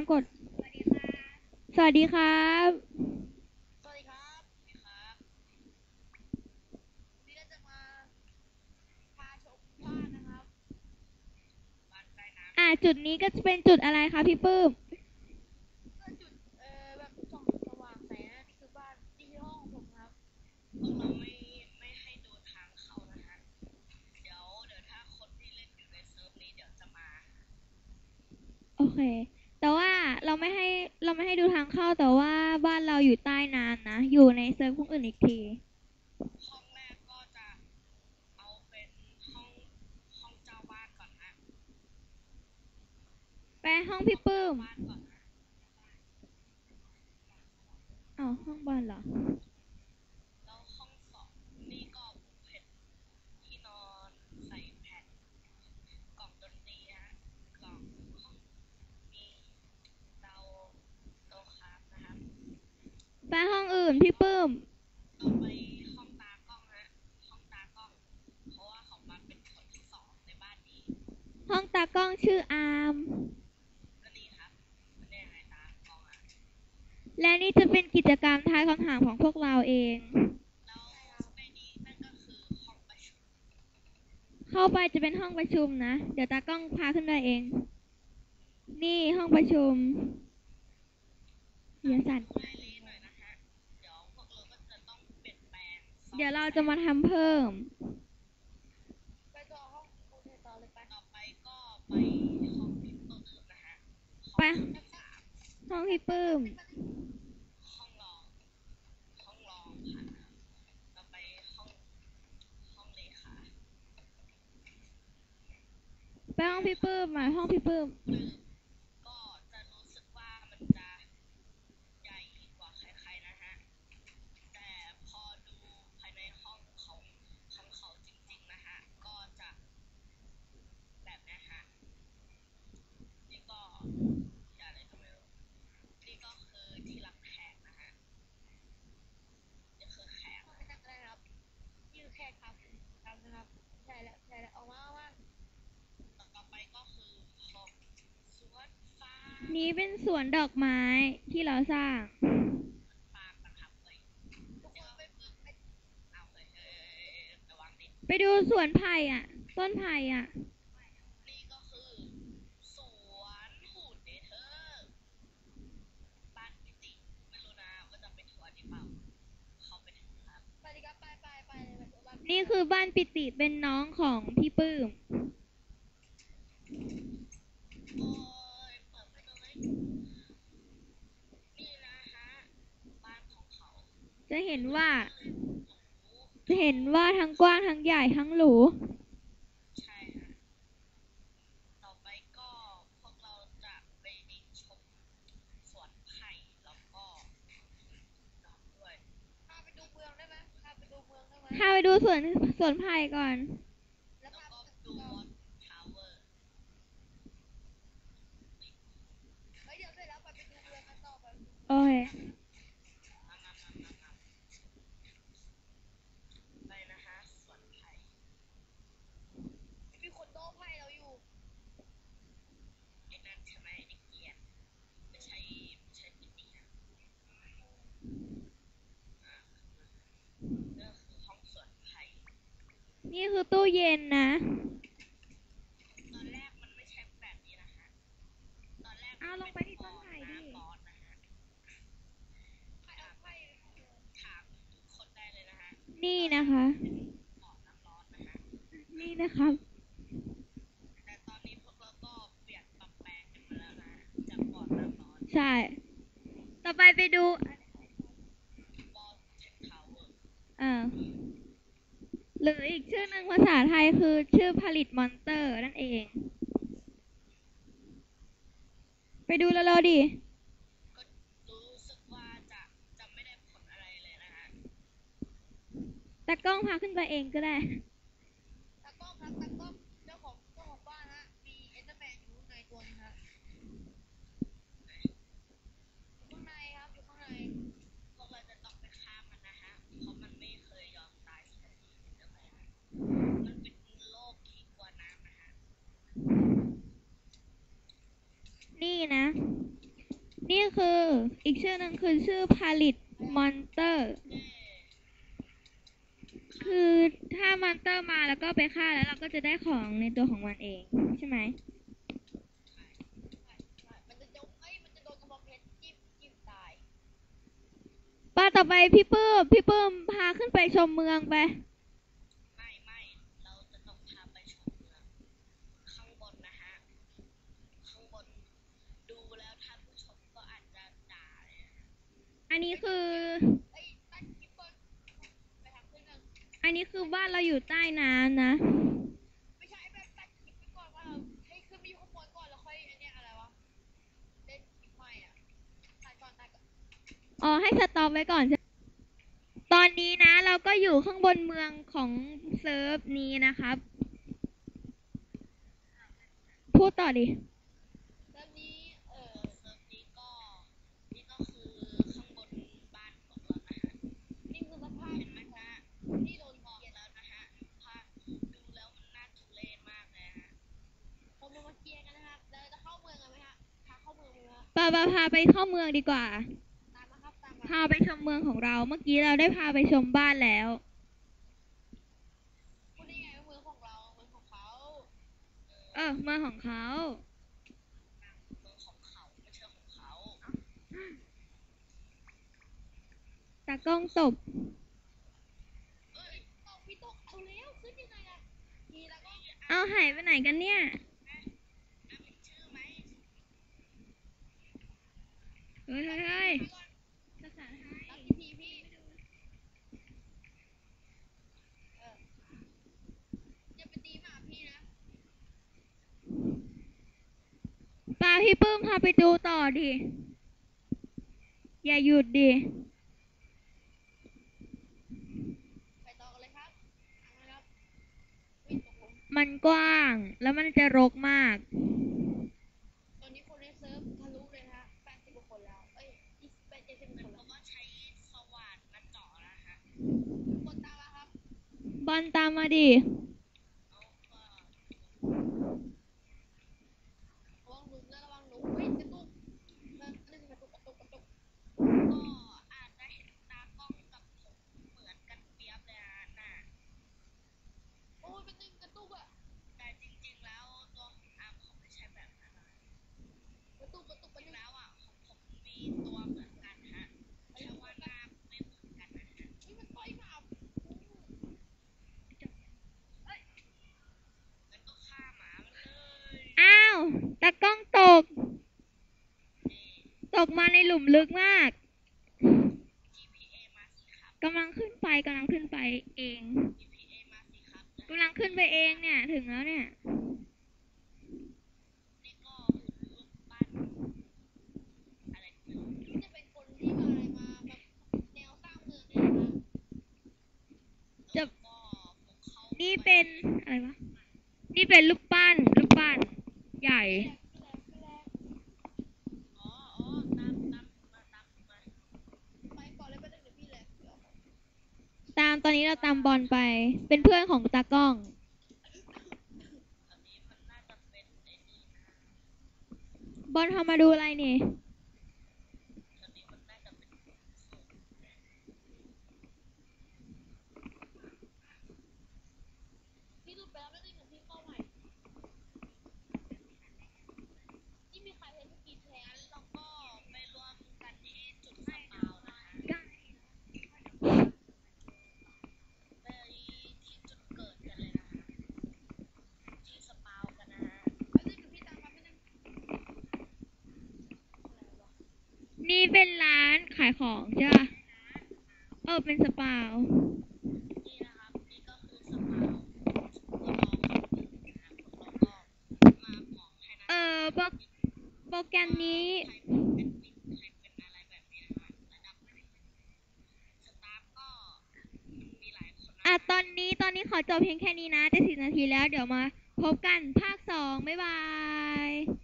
ามกด สวัสดีครับ สวัสดีครับสวัสดีครับวันนี้เราจะมาพาชมบ้านนะครับ อ่า จุดนี้ก็จะเป็นจุดอะไรคะพี่ปื้ม ก็จุดเอ่อแบบส่องสว่างแสงนะนี่คือบ้านนี่คือห้องผมครับพวกเราไม่ไม่ให้ดูทางเข้านะฮะ เดี๋ยวเดี๋ยวถ้าคนที่เล่นอยู่ในเซิร์ฟนี้เดี๋ยวจะมา โอเค แต่ว่าเราไม่ให้เราไม่ให้ดูทางเข้าแต่ว่าบ้านเราอยู่ใต้น้ำนะ อยู่ในเซิร์ฟพวกอื่นอีกที ห้องแรกก็จะเอาเป็นห้องห้องเจ้าบ้านก่อนฮะ ไป ห้องพี่ปื้ม อ้านก่อนนะอ๋อห้องบ้านเหรอ แล้วห้องสองนี่ก็เพ็นที่นอนใส่แผ่นกล่องดนตรีฮะกล่องห้องมีเตาโต๊ะครับนะครับ ไปห้องอื่นพี่ปื้ม ต่อไปห้องตากล้องฮะห้องตากล้อง เพราะว่าเขามาเป็นคนที่สองในบ้านนี้ ห้องตากล้องชื่ออาร์ม ก็นี่ครับมันได้ไงตากล้องอะ และนี่จะเป็นกิจกรรมทายคำถามของพวกเราเอง เข้าไปจะเป็นห้องประชุมนะ เดี๋ยวตากล้องพาขึ้นไปเอง นี่ห้องประชุมเดี๋ยวสั่นเดี๋ยวเราจะต้องเปลี่ยนแปลงซ่อมเดี๋ยวเราจะมาทำเพิ่มไปต่อห้องโอเคต่อเลยปะไปก็ไปห้องพี่ปูนะฮะไปห้องสาม ห้องพี่ปื้ม ห้องรอง ห้องรองผ่านครับต่อไปห้องห้องเลขา ไป ห้องพี่ปื้มมาห้องพี่ปื้ม ก็จะรู้สึกว่ามันจะใหญ่กว่าใครๆนะฮะ แต่พอดูภายในห้องของของเขาจริงๆนะฮะ ก็จะแบบนี้ฮะ นี่ก็อะไรก็ไม่รู้ นี่ก็คือที่รับแขกนะฮะ นี่คือแขกไม่ใช่อะไรครับ นี่คือแขกครับครับนะครับ ใช่แล้วใช่แล้วออกมาออกมาต่อไปก็คือห้องสวนฟ้า นี้เป็นสวนดอกไม้ที่เราสร้างไปดูสวนไผ่อะ ต้นไผ่อะนี่ก็คือสวนหูดเนเธอร์บ้านพิติไม่รู้นะว่าจะไปทัวร์ดีเปล่าเขาไปถึงครับไปดีครับไปไปไปเลยไปบ้านนี่คือบ้านปิติเป็นน้องของพี่ปื้ม โอ้ยเปิดไปเลยนี่นะฮะ บ้านของเขา จะเห็นว่าโอ้จะเห็นว่าทั้งกว้างทั้งใหญ่ทั้งหรู ใช่ฮะต่อไปก็พวกเราจะไปชมสวนไผ่แล้วก็นอนด้วยพาไปดูเมืองได้ไหมพาไปดูเมืองได้ไหมพาไปดูสวนสวนไผ่ก่อน แล้วก็ดูวอตทาวเวอร์เฮ้ยเดี๋ยวเสร็จแล้วไปไปดูเมืองกันต่อไปโอเค มามามามามาไปนะฮะสวนไผ่มีคนโต้ไผ่เราอยู่ไอ้นั่นใช่ไหมไอ้เกียร์ไม่ใช่ไม่ใช่ปิตินะอ่า นี่คือตู้เย็นนะ ตอนแรกมันไม่ใช่แบบนี้นะฮะตอนแรกเอาลงไปที่ต้นไผ่ดิน้ำร้อนนะฮะใครเอาไผ่ถามคนได้เลยนะฮะนี่นะคะบ่อน้ำร้อนนะฮะนี่นะครับ ใช่ ต่อไปไปดูบ่อเทนทาวเวอร์อ่าหรืออีกชื่อหนึ่งภาษาไทยคือชื่อผลิตมอนเตอร์นั่นเอง ไปดูแล้วเราดิก็รู้สึกว่าจะจะไม่ได้ผลอะไรเลยนะฮะแต่กล้องพาขึ้นไปเองก็ได้ ตากล้องครับตากล้องเจ้าของเจ้าของบ้านฮะ มีเอ็นเตอร์แมนอยู่ข้างในตัวนึงฮะอยู่ข้างในครับ อยู่ข้างใน พวกเราจะต้องไปฆ่ามันนะฮะ เพราะมันไม่เคยยอมตายสักทีเอ็นเตอร์แมนมันเป็นโรคที่กลัวน้ำนะฮะ นี่นะ นี่ คือ อีกชื่อหนึ่งคือชื่อผลิตมอนเตอร์ คือถ้ามอนเตอร์มาแล้วก็ไปฆ่าแล้วเราก็จะได้ของในตัวของมันเองใช่ไหมมันจะจมเอ้ยมันจะโดนกระบอกเพชรจิ้มจิ้มตายป้าต่อไปพี่ปื้มพี่ปื้มพาขึ้นไปชมเมืองไป ไม่ไม่เราจะต้องพาไปชมเมืองข้างบนนะฮะ ข้างบน ดูแล้วท่านผู้ชมก็อาจจะด่าเลยนะ อันนี้คือเอ้ยตั้งคลิปก่อนไปทำขึ้นหนึ่งอันนี้คือบ้านเราอยู่ใต้น้ำนะ ไม่ใช่แบบตั้งคลิปไปก่อนว่าเราให้ขึ้นไปอยู่ข้างบนก่อนแล้วค่อยไอ้เนี่ยอะไรวะเล่นคลิปใหม่อะถ่ายก่อนถ่ายก่อนอ๋อ ให้สต็อปไว้ก่อนใช่ตอนนี้นะ เราก็อยู่ข้างบนเมืองของเซิร์ฟนี้นะครับ พูดต่อดิ เริ่มนี้ เออเริ่มนี้ก็ นี่ก็คือข้างบนบ้านของเรานะฮะ นี่คือสภาพเห็นไหมฮะนี่โดนบอกแล้วนะฮะภาพดูแล้วมันน่าทุเรศมากเลยฮะผมมาเคลียร์กันนะครับเราจะเข้าเมืองกันไหมฮะพาเข้าเมืองไหม ฮะปาปาพาไปเข้าเมืองดีกว่าตามมาครับตามมาพาไปชมเมืองของเรา เมื่อกี้เราได้พาไปชมบ้านแล้ว พูดได้ไงว่าเมืองของเราเมืองของเขาเออเมืองของเขา เมืองของเขาไม่ใช่ของเขาตากล้องตบ เอ้ยตกพี่ตกเอาแล้วขึ้นยังไงล่ะทีแล้วก็เอาหายไปไหนกันเนี่ย อะเป็นชื่อไหม เฮ้ยเฮ้ยเฮ้ย พี่ก่อน ภาษาไท รับ ย ทีพีพี่เอออย่าไปตีหมาพี่นะ ปา พี่ปื้มพาไปดูต่อดิ อย่าหยุดดิ ไปต่อกันเลยครับเอาละครับวิ่งตกลงมันกว้างแล้วมันจะรกมาก ตอนนี้คนในเซิร์ฟทะลุเลยนะฮะ80กว่าคนแล้ว เอ้ย28 70คนแล้วก็ใช้สว่านมาเจาะนะฮะกดตามมาครับ บอลตามมาดิ เอาก็ระวังหลุมนะระวังหลุมเฮ้ยกระตุกนะนึงกระตุกกระตุกกระตุกก็อาจจะเห็นตากล้องกับผมเหมือนกันเปียบเลยฮะน่ะโอ้ยเป็นหนึ่งกระตุกอะแต่จริงๆแล้วตัวของอาร์มเขาไม่ใช่แบบนั้นนะกระตุกกระตุกไปแล้วอะของผมมีตัวเหมือนกันฮะแค่ว่าหน้าไม่เหมือนกันนะฮะนี่มันต่อยหมาเอ้ยงั้นก็ฆ่าหมามันเลย อ้าว ตากล้องตก ตกมาในหลุมลึกมาก GPA มาสิครับกำลังขึ้นไปกำลังขึ้นไปเอง GPA มาสิครับกำลังขึ้นไปเองเนี่ย ถึงแล้วเนี่ยนี่ก็คือรูปปั้นอะไรไม่รู้นี่จะเป็นคนที่มาอะไรมาแบบแนวสร้างเมืองเนี่ยนะจะแล้วก็พวกเขานี่เป็นอะไรวะ นี่เป็นลูกปั้นลูกปั้นใหญ่ อ๋ออ๋อตามตามมาตามมาไปก่อนเลยไปเลยเดี๋ยวพี่แหละเดี๋ยว ตามตอนนี้ เราตามบอลไป เป็นเพื่อนของตากล้อง บอลทำมาดูอะไรนี่ อันนี้มันน่าจะเป็นสูตรพี่ดูไปแล้วไม่ได้เหมือนพี่เข้าใหม่ ที่มีใครเห็นเมื่อกี้แทนแล้วก็ไปรวมกันที่จุดสปาวนะคะไปที่จุดเกิดกันเลยนะคะที่สปาวกันนะฮะไม่ได้กับพี่ตามมาไม่ได้อะไรวะี่เป็นร้านขายของใช่ป่ะ เออ เป็นสปาวเออโปรโปรแกรมนี้อะตอนนี้ตอนนี้ขอจบเพียงแค่นี้นะจะสิบนาทีแล้ว เดี๋ยวมาพบกันภาคสองบ๊ายบาย